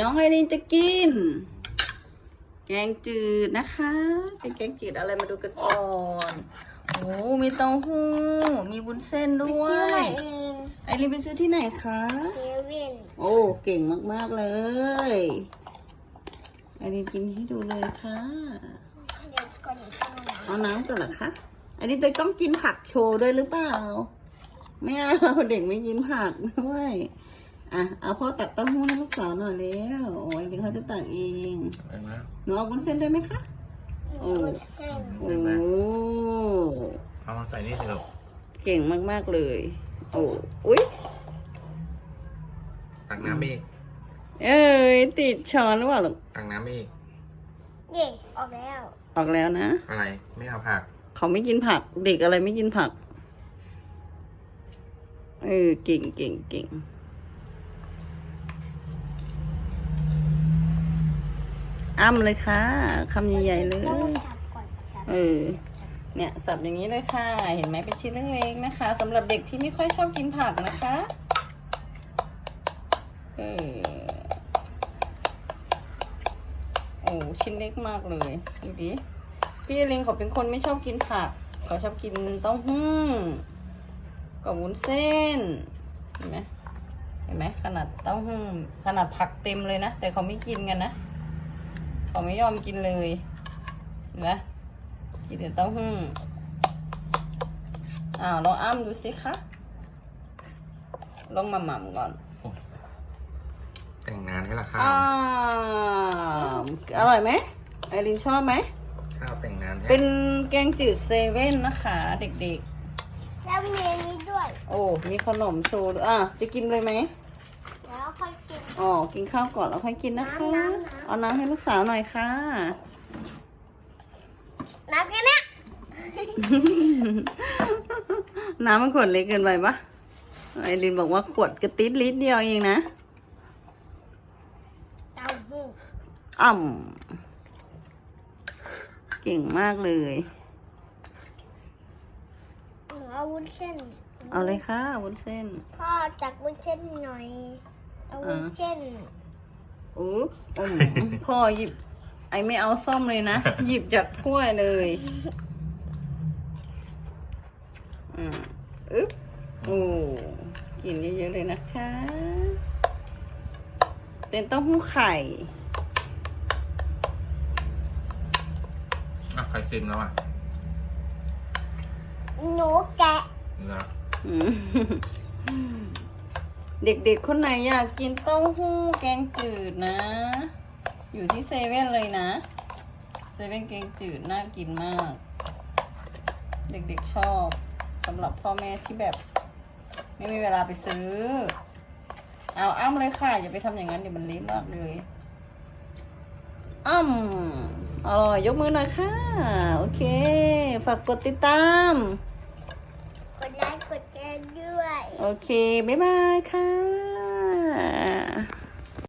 น้องไอรินจะกิน แกงจืดนะคะ เป็นแกงจืดอะไรมาดูกันก่อนโอ้มีเต้าหู้ มีวุ้นเส้นด้วซื้อใหม่ย เองไอรินไปซื้อที่ไหนคะ เซเว่นโอ้ เก่งมาก ๆ เลย ไอรินกินให้ดูเลยค่ะ เดี๋ยวก่อนอีกข้างหนึ่งเอาน้ำก่อนเหรอคะ ไอรินจะต้องกินผักโชว์ด้วยหรือเปล่า ไม่เอา เด็กไม่กินผักด้วย อะเอาพ่อตักเต้าหู้ให้ลูกสาวหน่อยเร็วโอ้ยเดี๋ยวเขาจะตักเองเห็นไหมหนูเอาวุ้นเส้นด้วยไหมคะโอ้วุ้นเส้นโอ้เอามาใส่นี่สิลูกเก่งมากๆเลย โอ้อุ๊ยตักน้ำอีกเอ้ยติดช้อนหรือเปล่าลูกตักน้ำอีกเย่ออกแล้ว ออกแล้วนะ อะไรไม่เอาผัก เขาไม่กินผักเด็กอะไรไม่กินผักเออเก่งเก่งเก่ง อ้ำเลยค่ะคำใหญ่ๆเลยต้องสับก่อนสับเออ เนี่ยสับอย่างนี้เลยค่ะ เห็นไหมเป็นชิ้นเล็กๆนะคะสำหรับเด็กที่ไม่ค่อยชอบกินผักนะคะ เออโอ้ชิ้นเล็กมากเลยดูดิพี่ลิงเขาเป็นคนไม่ชอบกินผัก เขาชอบกินเต้าหู้กับวุ้นเส้น เห็นไหมเห็นไหมขนาดเต้าหู้ขนาดผักเต็มเลยนะ แต่เขาไม่กินกันนะ เขาไม่ยอมกินเลยเห็นไหมกินแต่เต้าหู้อ้าวลองอ้ำดูสิคะลองมาหม่ำก่อนแต่งงานให้ละข้าวอ้าวอร่อยไหมไอรินชอบไหมข้าวแต่งงานให้เป็นแกงจืดเซเว่นนะคะ เด็กแล้วมีอันนี้ด้วยๆโอ้ มีขนมโชว์ด้วยอะ จะกินเลยไหมแล้วค่ อยกินอ๋อ กินข้าวก่อนแล้วค่อยกินนะคะน้ำน้ำน้ำเอาน้ำให้ลูกสาวหน่อยค่ะ น้ำกันนะน้ำมันขวดเล็กเกินไปปะไอรินบอกว่าขวดกระติดลิตรเดียวเองนะเต้าหู้อ่ำเก่งมากเลยหนูเอาวุ้นเส้น เอาเลยค่ะวุ้นเส้นพ่อจักวุ้นเส้นหน่อย เอาวุ้นเส้นอู้อืมพ่อหยิบ ไอไม่เอาซ่อมเลยนะ หยิบจากถ้วยเลยอืมอึ๊บโอ้กินเยอะๆเลยนะคะ เป็นเต้าหู้ไข่ อะใครซิมแล้วอะหนูแกะเหรออืม เด็กๆ คนไหนอยากกินเต้าหู้แกงจืดนะ อยู่ที่เซเว่นเลยนะ เซเว่นแกงจืดน่ากินมาก เด็กๆชอบสำหรับพ่อแม่ที่แบบ ไม่มีเวลาไปซื้อ เอาอ้ำเลยค่ะ อย่าไปทำอย่างนั้นเดี๋ยวมันเละมากเลยอ้ำอร่อยยกมือหน่อยค่ะ โอเค ฝากกดติดตาม กดไลค์กดแชร์ด้วย โอเค บ๊ายบายค่ะ